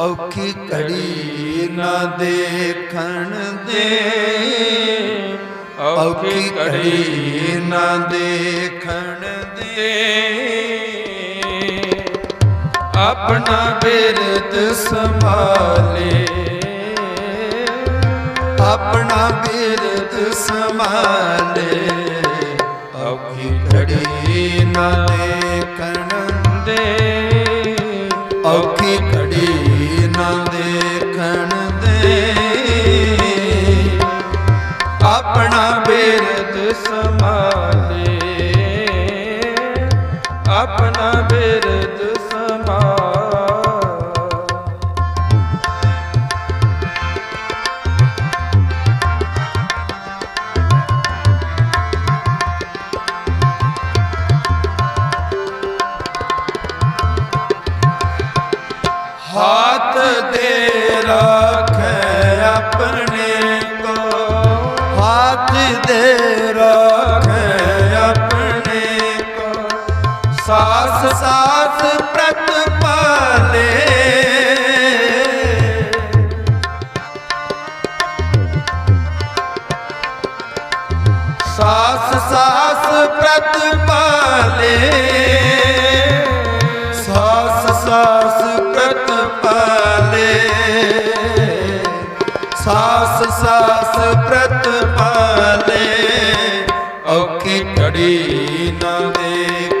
ਔਖੀ ਘੜੀ ਨਾ ਦੇਖਣ ਦੇ। ਔਖੀ ਘੜੀ ਨਾ ਦੇਖਣ ਦੇ। ਆਪਣਾ ਬਿਰਦ ਸੰਭਾਲੇ। ਆਪਣਾ ਬਿਰਦ ਸੰਭਾਲੇ। ਔਖੀ ਘੜੀ ਨਾ ਦੇਖਣ ਦੇ। ਔਖੀ ਘੜੀ ਨਾ ਦੇਖਣ ਦੇ। ਆਪਣਾ ਬਿਰਦ ਸੰਭਾਲੇ। ਆਪਣਾ ਬਿਰਦ ਸੰਭਾਲ। ਹਾਥ ਰੱਖੇ ਆਪਣੇ ਕੋ। ਹੱਥ ਦੇ ਰੱਖੇ ਆਪਣੇ ਕੋ। ਸਾਸ ਸਾਸ ਪ੍ਰਤ ਪਾਲੇ ਸਾਸ ਸਾਸ ਪ੍ਰਤ ਪਾਲੇ ਔਖੀ ਨਾ ਦੇਖਣ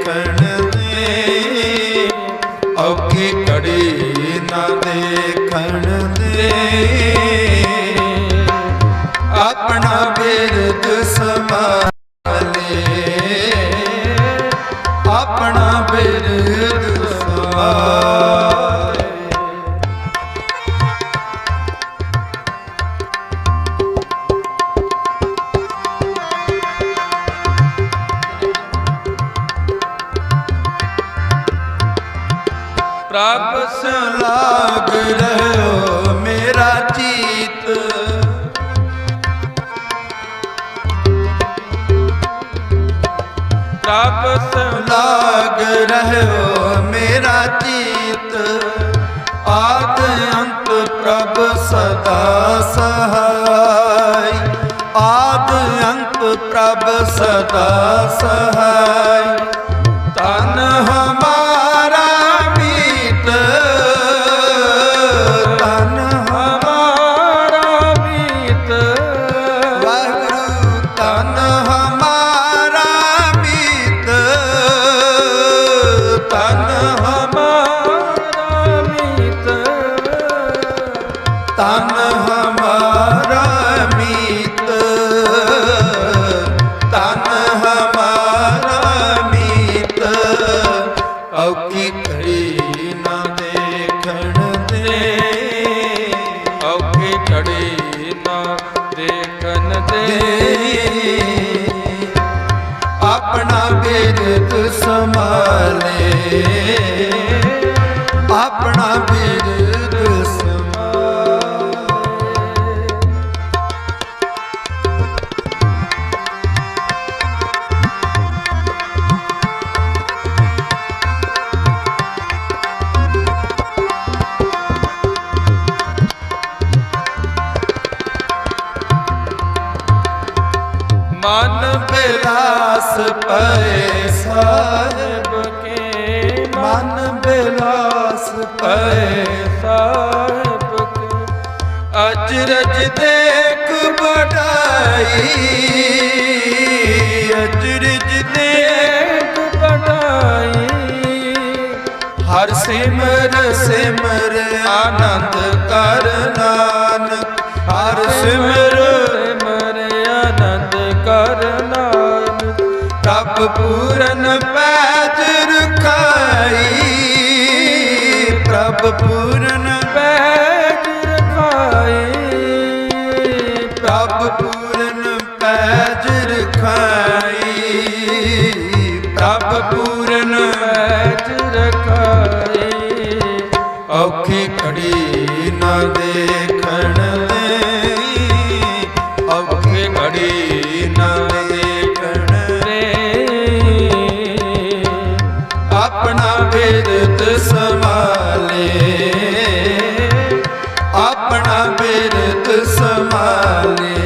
ਪ੍ਰਭ ਲਾਗ ਰਹਿਓ ਮੇਰਾ ਚੀਤ। ਪ੍ਰਭ ਲਾਗ ਰਹਿਓ ਮੇਰਾ ਚੀਤ। ਆਦ ਅੰਤ ਪ੍ਰਭ ਸਦਾ ਸਹਾਈ। ਆਦ ਅੰਤ ਪ੍ਰਭ ਸਦਾ ਸਹਾਈ। ਤਨ ਹਮਾਰਾ ਸੰਭਾਲੇ ਬਿਲਾਸ ਪਏ ਸਾਹਿਬ ਕੇ ਅਚਰਜ ਦੇਖ ਬੜਾਈ ਅਚਰਜ ਦੇਖ ਦੇਖ ਬੜਾਈ ਹਰ ਸਿਮਰ ਸਿਮਰ ਆਨੰਦ ਕਰ ਨਾਨਕ ਹਰ ਸਿਮਰ ਮਰ ਆਨੰਦ ਕਰ ਨਾਨਕ ਪ੍ਰਭ ਪੂਰਨ ਪੈਜ ਰਖਾਈ ਪ੍ਰਭ ਪੂਰਨ ਪੈਜ ਰਖਾਈ ਪ੍ਰਭ ਪੂਰਨ ਪੈਜ ਰਖਾਈ ਪ੍ਰਭ ਪੂਰਨ ਪੈਜ ਰਖਾਈ ਔਖੀ ਘੜੀ ਨਾ ਦੇਖਣ ਔਖੀ ਘੜੀ ਨਾ ਦੇਖਣ ਆਪਣਾ ਸੰਭਾਲੇ ਸਮਾਲੇ